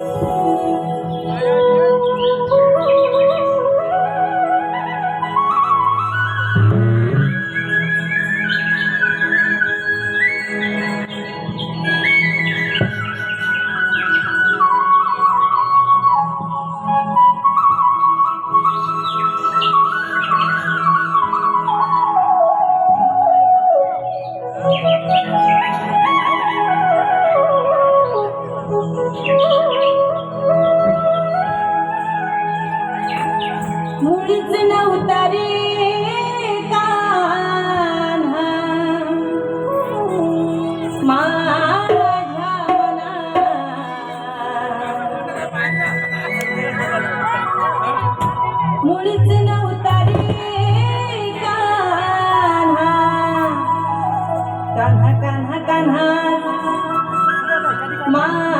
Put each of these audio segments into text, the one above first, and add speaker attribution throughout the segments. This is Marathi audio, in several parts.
Speaker 1: Thank you. मुळीच नव्हता रे कान्हा. माझ्या मनात. मुळीच नव्हता रे कान्हा. कान्हा कान्हा कान्हा. मा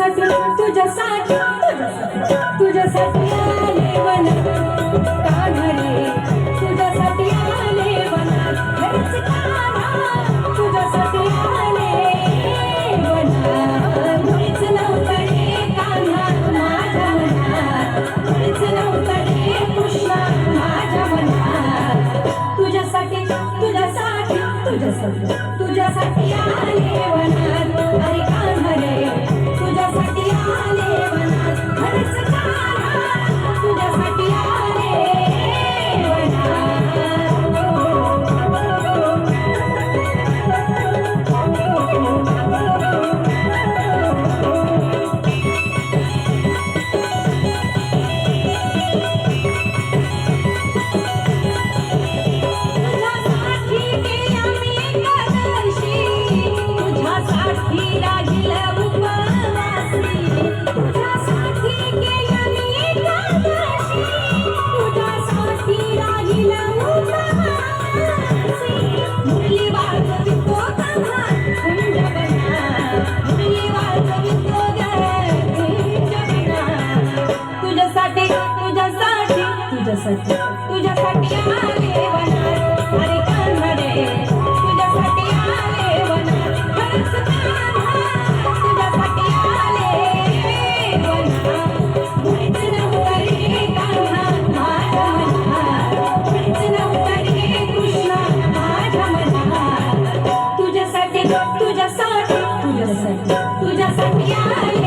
Speaker 1: तुझ्यासाठी तुझ्यासाठी तुझ्यासाठी आले वनात कान्हरे तुझ्यासाठी आले वनात खरंच कान्हा तुझ्यासाठी आले वनात मुळीच नव्हतं रे कान्हा माझ्या मनात. मुळीच नव्हतं रे कृष्णा माझ्या मनात. तुझ्यासाठी तुझ्यासाठी तुझ्यासाठी तुझ्यासाठी आले वनात तुझ्यासाठी तुझ्यासाठी तुझ्यासाठी तुझ्यासाठी आले वनात आले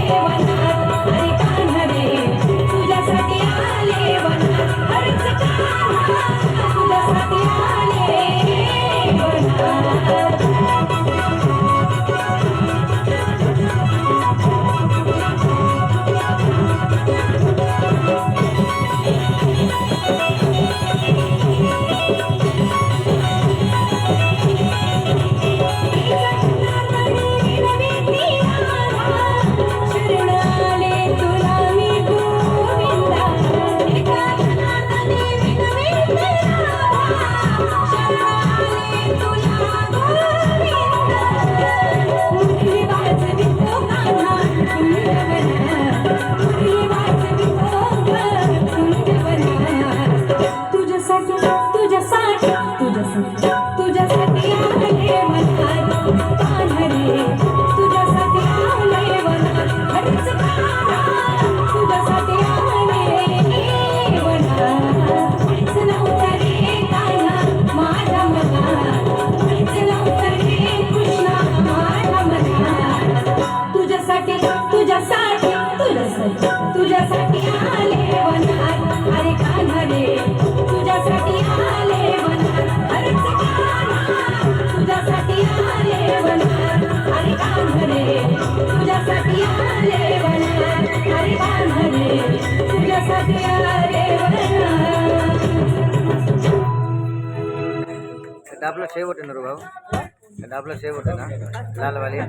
Speaker 2: డాబ్లో సేవ్ కొట్టినారు బాబు డాబ్లో సేవ్ కొట్టినా లాల్ వాలి